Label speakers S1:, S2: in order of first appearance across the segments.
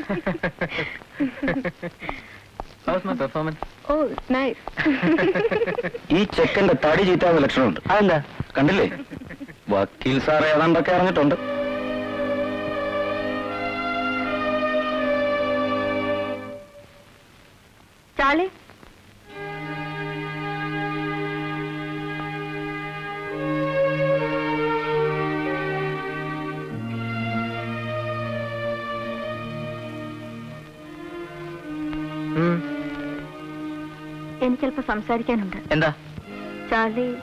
S1: How's my performance?
S2: Oh nice
S3: ഈ ചെക്കന്റെ തടി ചീറ്റാവുന്ന ലക്ഷണമുണ്ട്.
S1: അതെന്താ?
S3: കണ്ടില്ലേ? വക്കീൽ സാർ ഏതാണ്ടൊക്കെ ഇറങ്ങിയിട്ടുണ്ട്
S2: ചാളി? എനിക്കല്പം സംസാരിക്കാനുണ്ട്.
S1: എന്താ?
S2: ചാർലി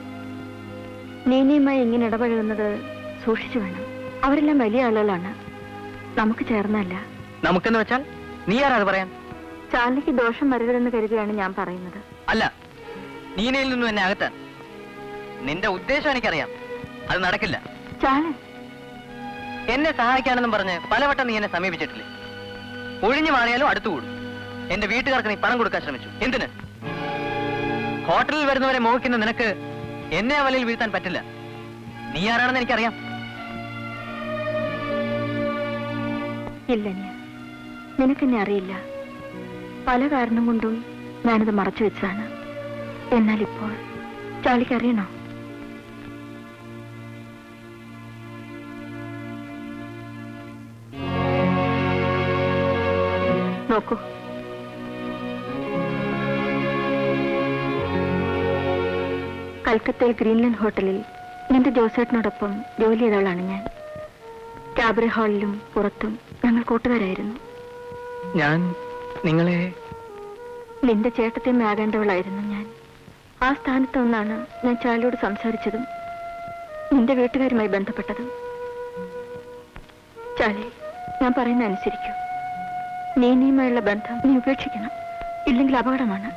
S2: നീനയുമായി ഇങ്ങനെ ഇടപഴകുന്നത് സൂക്ഷിച്ചു വേണം. അവരെല്ലാം വലിയ ആളുകളാണ്. നമുക്ക് ചേർന്നല്ല
S1: നമുക്കെന്ന് വെച്ചാൽ നീ ആരാ പറയാൻ?
S2: ചാർലിക്ക് ദോഷം വരരുതെന്ന് കരുതിയാണ് ഞാൻ പറയുന്നത്.
S1: അല്ല നീനയിൽ നിന്നും എന്നെ അകറ്റാൻ. നിന്റെ ഉദ്ദേശം എനിക്കറിയാം. അത് നടക്കില്ല.
S2: ചാളി
S1: എന്നെ സഹായിക്കാനെന്നും പറഞ്ഞ് പലവട്ടം നീ എന്നെ സമീപിച്ചിട്ടില്ലേ? ഒഴിഞ്ഞു മാറിയാലും അടുത്തുകൂടും. എന്റെ വീട്ടുകാർക്ക് നീ പണം കൊടുക്കാൻ ശ്രമിച്ചു. എന്തിന്? ഹോട്ടലിൽ വരുന്നവരെ മോഹിക്കുന്ന നിനക്ക് എന്നെ വലയിൽ വീഴ്ത്താൻ പറ്റില്ല. നീ ആരാണെന്ന് എനിക്കറിയാം.
S2: ഇല്ല നിനക്കെന്നെ അറിയില്ല. പല കാരണം കൊണ്ടും ഞാനിത് മറച്ചു വെച്ചതാണ്. എന്നാൽ ഇപ്പോൾ ചാളിക്കറിയണോ നോക്കൂ. കൽക്കത്തയിൽ ഗ്രീൻലാൻഡ് ഹോട്ടലിൽ നിന്റെ ജോസേട്ടനോടൊപ്പം ജോലി ചെയ്തവളാണ് ഞാൻ. ക്യാബറി ഹാളിലും പുറത്തും ഞങ്ങൾ കൂട്ടുകാരായിരുന്നു.
S1: ഞാൻ നിങ്ങളെ
S2: നിന്റെ ചേട്ടത്തെയും ആകേണ്ടവളായിരുന്നു ഞാൻ. ആ സ്ഥാനത്ത് നിന്നാണ് ഞാൻ ചാലിയോട് സംസാരിച്ചതും നിന്റെ വീട്ടുകാരുമായി ബന്ധപ്പെട്ടതും. ചാലി ഞാൻ പറയുന്ന അനുസരിക്കൂ. നീ നീയുമായുള്ള ബന്ധം നീ ഉപേക്ഷിക്കണം. ഇല്ലെങ്കിൽ അപകടമാണ്.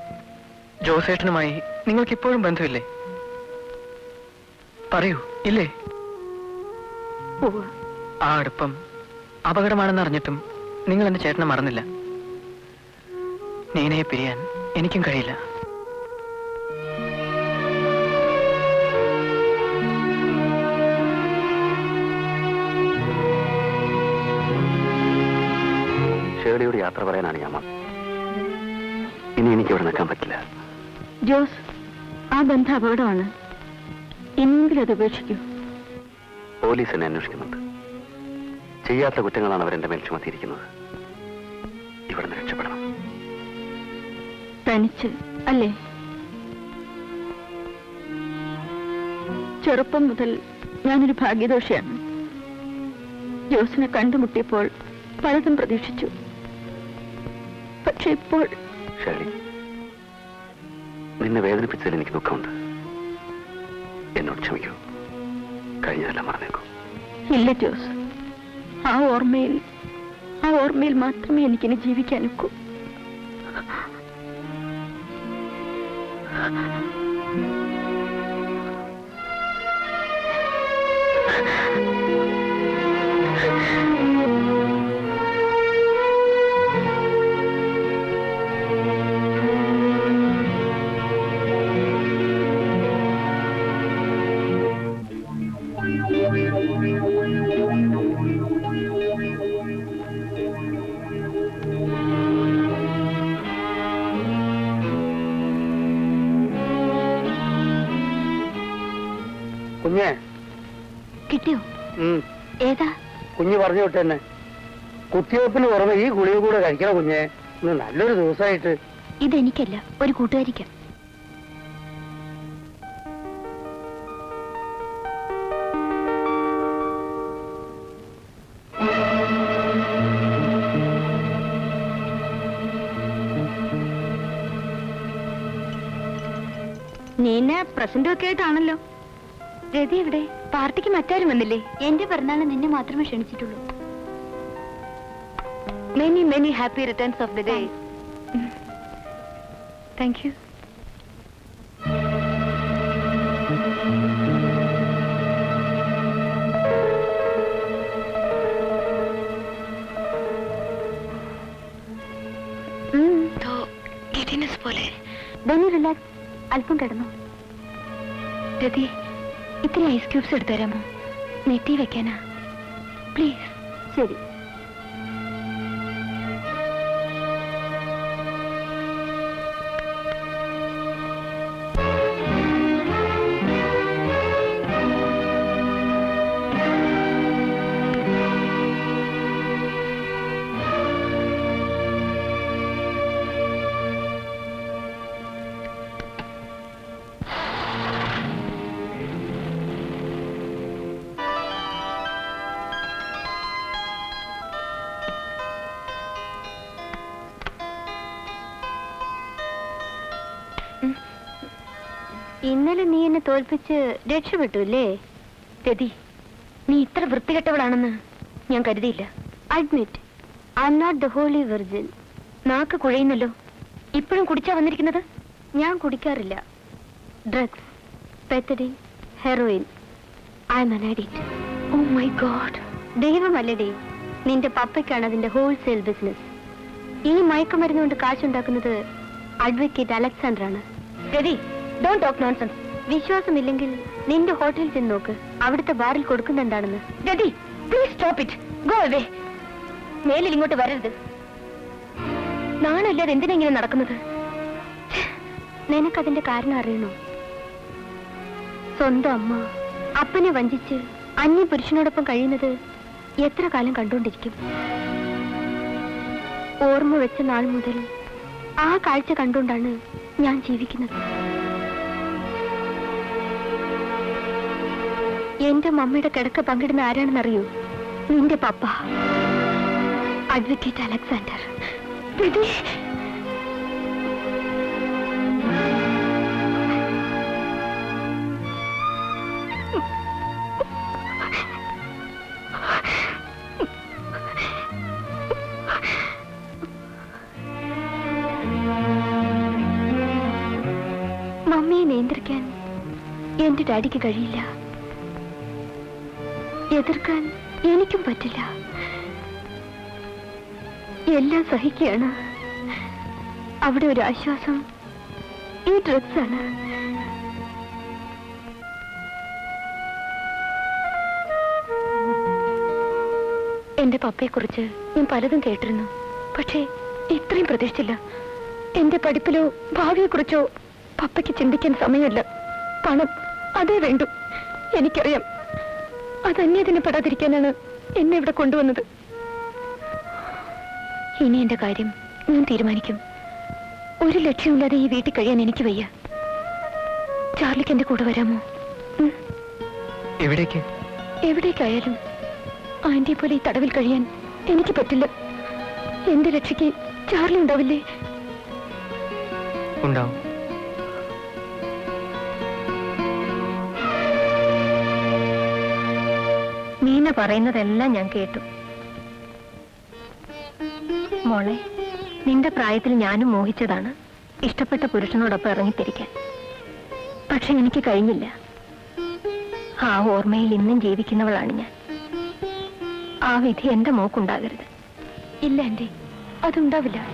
S1: ജോസേട്ടനുമായി നിങ്ങൾക്ക് ഇപ്പോഴും ബന്ധമില്ലേ? പറയൂ ഇല്ലേ? ആ അടുപ്പം അപകടമാണെന്ന് അറിഞ്ഞിട്ടും നിങ്ങൾ എന്റെ ചേട്ടനെ മറന്നില്ല. നീനയെ പിരിയാൻ എനിക്കും കഴിയില്ല.
S3: ഷേളിയോട് യാത്ര പറയാനാണ് ഞാൻ. ഇനി എനിക്ക് ഇവിടെ നിൽക്കാൻ പറ്റില്ല.
S2: ജോസ് ആ ബന്ധം അപകടമാണ്. ഇനിയെങ്കിലും അത് ഉപേക്ഷിക്കൂ
S3: പോലീസ് എന്നെ അന്വേഷിക്കുന്നുണ്ട്. ചെയ്യാത്ത കുറ്റങ്ങളാണ് അവരെന്റെ മേൽ ചുമത്തിയിരിക്കുന്നത്. ഇവിടെ നിന്ന് രക്ഷപ്പെടണം.
S2: തനിച്ച് അല്ലേ? ചെറുപ്പം മുതൽ ഞാനൊരു ഭാഗ്യദോഷിയാണ്. ജോസിനെ കണ്ടുമുട്ടിയപ്പോൾ പലതും പ്രതീക്ഷിച്ചു. പക്ഷെ ഇപ്പോൾ
S3: നിന്നെ വേദനിപ്പിച്ചതിൽ എനിക്ക് ദുഃഖമുണ്ട്. എന്നോട് ക്ഷമിക്കൂ. കഴിഞ്ഞതെല്ലാം മറന്നേക്കൂ
S2: ഇല്ല ജോസ്. ആ ഓർമ്മയിൽ ആ ഓർമ്മയിൽ മാത്രമേ എനിക്കിനി ജീവിക്കാൻ കിട്ടിയോ ഏതാ?
S4: കുഞ്ഞു പറഞ്ഞു വിട്ട് തന്നെ കുത്തിവെപ്പിന് പുറമെ ഈ ഗുളിക കൂടെ കഴിക്കണം കുഞ്ഞെ. ഇന്ന് നല്ലൊരു ദിവസമായിട്ട്
S2: ഇതെനിക്കല്ല ഒരു കൂട്ടുകാരിക്കാം. നീന പ്രസന്റൊക്കെ ആയിട്ടാണല്ലോ. രതി എവിടെ? പാർട്ടിക്ക് മറ്റാരും വന്നില്ലേ? എന്റെ പിറന്നാളിന് നിന്നെ മാത്രമേ ക്ഷണിച്ചിട്ടുള്ളൂ. Many many happy returns of the day thank you പോലെ. റിലാക്സ് അല്പം കിടന്നു. രതി ഇത്തിരി ഐസ് ക്യൂബ്സ് എടുത്തു തരാമോ നെറ്റി വെക്കാനാ. പ്ലീസ് ശരി. ഇന്നലെ നീ എന്നെ തോൽപ്പിച്ച് രക്ഷപ്പെട്ടു അല്ലേ രതി നീ ഇത്ര വൃത്തികെട്ടവളാണെന്ന് ഞാൻ കരുതിയില്ല. Admit I'm not the holy virgin നാക്ക് കുഴയുന്നല്ലോ. ഇപ്പോഴും കുടിച്ചാ വന്നിരിക്കുന്നത്? ഞാൻ കുടിക്കാറില്ല. Drugs pethidine heroin I'm addict oh my god ദൈവമല്ലടേ നിന്റെ പപ്പയ്ക്കാണ് അതിന്റെ ഹോൾസെയിൽ ബിസിനസ് ഈ മയക്കുമരുന്ന് കൊണ്ട് കാശുണ്ടാക്കുന്നത് അഡ്വക്കേറ്റ് അലക്സാണ്ടർ ആണ് രവി ഡോണ്ട് ടോക്ക് നോൺസെൻസ് വിശ്വാസമില്ലെങ്കിൽ നിന്റെ ഹോട്ടലിൽ ചെന്ന് നോക്ക്. അവിടുത്തെ ബാറിൽ കൊടുക്കുന്ന എന്താണെന്ന്. Ravi please stop it go away മേലിൽ ഇങ്ങോട്ട് വരരുത്. നാണല്ലാതെ എന്തിനാ ഇങ്ങനെ നടക്കുന്നത്? നിനക്കതിന്റെ കാരണം അറിയണോ? സ്വന്തം അമ്മ അപ്പനെ വഞ്ചിച്ച് അന്യ പുരുഷനോടൊപ്പം കഴിയുന്നത് എത്ര കാലം കണ്ടുകൊണ്ടിരിക്കും? ഓർമ്മ വെച്ച നാൾ മുതൽ ആ കാഴ്ച കണ്ടുകൊണ്ടാണ് ഞാൻ ജീവിക്കുന്നത്. എന്റെ മമ്മിയുടെ കിടക്ക പങ്കിടുന്ന ആരാണെന്നറിയൂ? നിന്റെ പപ്പ. അഡ്വക്കേറ്റ് അലക്സാണ്ടർ മമ്മിയെ നിയന്ത്രിക്കാൻ എന്റെ ഡാഡിക്ക് കഴിയില്ല. എതിർക്കാൻ എനിക്കും പറ്റില്ല. എല്ലാം സഹിക്കുകയാണ്. അവിടെ ഒരു ആശ്വാസം ഈ ഡ്രഗ്സ് ആണ്. എന്റെ പപ്പയെക്കുറിച്ച് ഞാൻ പലതും കേട്ടിരുന്നു. പക്ഷേ ഇത്രയും പ്രതീക്ഷിച്ചില്ല. എന്റെ പഠിപ്പിലോ ഭാവിയെക്കുറിച്ചോ പപ്പയ്ക്ക് ചിന്തിക്കാൻ സമയമില്ല. പണം അതേ വേണ്ടു. എനിക്കറിയാം. അത് അന്യതിന് പെടാതിരിക്കാനാണ് എന്നെ ഇവിടെ കൊണ്ടുവന്നത്. ഇനി എന്റെ കാര്യം ഞാൻ തീരുമാനിക്കും. ഒരു ലക്ഷ്യമില്ലാതെ ഈ വീട്ടിൽ കഴിയാൻ എനിക്ക് വയ്യ. ചാർലിക്ക് എന്റെ കൂടെ വരാമോ.
S1: എവിടേക്ക്?
S2: എവിടേക്കായാലും ആന്റിയെ പോലെ ഈ തടവിൽ കഴിയാൻ എനിക്ക് പറ്റില്ല. എന്റെ രക്ഷയ്ക്ക് ചാർലി ഉണ്ടാവില്ലേ?
S1: ഉണ്ടാവും.
S2: മീന പറയുന്നതെല്ലാം ഞാൻ കേട്ടു. മോളെ നിന്റെ പ്രായത്തിൽ ഞാനും മോഹിച്ചതാണ്. ഇഷ്ടപ്പെട്ട പുരുഷനോടൊപ്പം ഇറങ്ങിത്തിരിക്കാൻ. പക്ഷെ എനിക്ക് കഴിഞ്ഞില്ല. ആ ഓർമ്മയിൽ ഇന്നും ജീവിക്കുന്നവളാണ് ഞാൻ. ആ വിധി എന്റെ മോക്കുണ്ടാകരുത്. ഇല്ല എന്റെ. അതുണ്ടാവില്ല.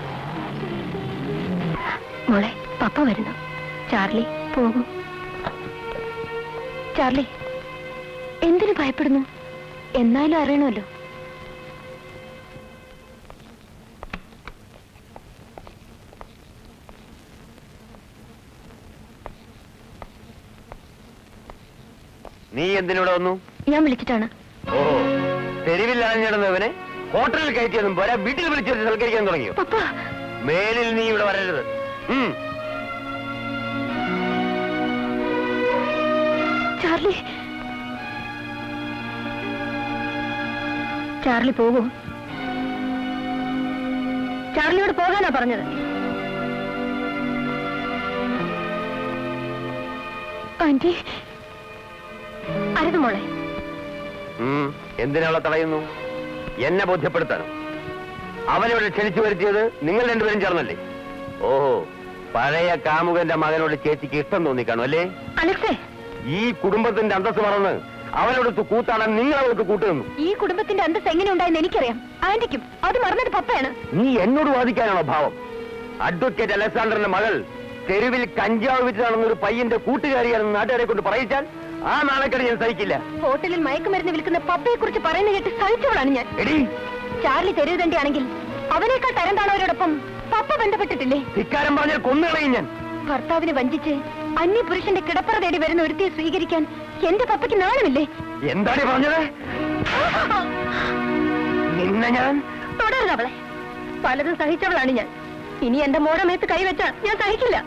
S2: മോളെ പപ്പ വരുന്നു. ചാർലി പോകും. ചാർലി എന്തിനു ഭയപ്പെടുന്നു? എന്നാലും അറിയണമല്ലോ.
S5: നീ എന്തിനൂടെ വന്നു?
S2: ഞാൻ വിളിച്ചിട്ടാണ്.
S5: ഓ തെരുവില്ലാഞ്ഞിടുന്നവനെ ഹോട്ടലിൽ കയറ്റിയതും പോരാ വീട്ടിൽ വിളിച്ചിട്ട് സൽക്കരിക്കാൻ തുടങ്ങിയോ?
S2: പപ്പ.
S5: മേലിൽ നീ ഇവിടെ വരരുത്.
S2: ചാർലി ചാർലി പോകൂ. ചാർലിയോട് പോകാനാ പറഞ്ഞത്. ആന്റി അരുത് മോളെ.
S5: എന്തിനാളെ എന്തിനാ തടയുന്നു? എന്നെ ബോധ്യപ്പെടുത്താനോ അവനിവിടെ ക്ഷണിച്ചു വരുത്തിയത് നിങ്ങൾ രണ്ടുപേരും ചേർന്നല്ലേ? ഓഹോ പഴയ കാമുകന്റെ മകനോട് ചേച്ചിക്ക് ഇഷ്ടം തോന്നിക്കാണു അല്ലേ?
S2: അലക്സേ.
S5: ഈ കുടുംബത്തിന്റെ അന്തസ് മറന്ന് അവനോട് കൂട്ടാണ് നിങ്ങൾ അവർക്ക് കൂട്ടുന്നു
S2: ഈ കുടുംബത്തിന്റെ അന്തസ് എങ്ങനെ ഉണ്ടായെന്ന് എനിക്കറിയാം. ആന്റിക്കും അത് മറന്നത് പപ്പയാണ്.
S5: നീ എന്നോട് വാദിക്കാനാണോ ഭാവം? അഡ്വക്കേറ്റ് അലക്സാണ്ടറിന്റെ മകൾ തെരുവിൽ കഞ്ചാവ് വിറ്റാണെന്നൊരു പയ്യന്റെ കൂട്ടുകാരിയാണെന്ന് നാട്ടുകാരെ കൊണ്ട് പറയിച്ചാൽ ആ നാണക്കേട് ഞാൻ സഹിക്കില്ല.
S2: ഹോട്ടലിൽ മയക്കുമരുന്ന് വിൽക്കുന്ന പപ്പയെ കുറിച്ച് പറയുന്ന കേട്ട് സഹിച്ചവളാണ് ഞാൻ.
S5: എടി.
S2: ചാർലി തെരുവ് തന്നെയാണെങ്കിൽ അവനേക്കാൾ തരം താണവരോടൊപ്പം പപ്പ ബന്ധപ്പെട്ടിട്ടില്ലേ?
S5: ഇക്കാരം പറഞ്ഞാൽ കൊന്നുകളയും ഞാൻ.
S2: ഭർത്താവിനെ വഞ്ചിച്ച് അന്യ പുരുഷന്റെ കിടപ്പറ തേടി വരുന്ന ഒരുത്തിയെ സ്വീകരിക്കാൻ എന്റെ പപ്പയ്ക്ക് നാണമില്ലേ?
S5: എന്താണ് പറഞ്ഞത്? നിന്നെ ഞാൻ?
S2: തുടരുന്നവളെ പലതും സഹിച്ചവളാണ് ഞാൻ. ഇനി എന്റെ മോടെ മേത്ത് കൈവച്ച ഞാൻ സഹിക്കില്ല.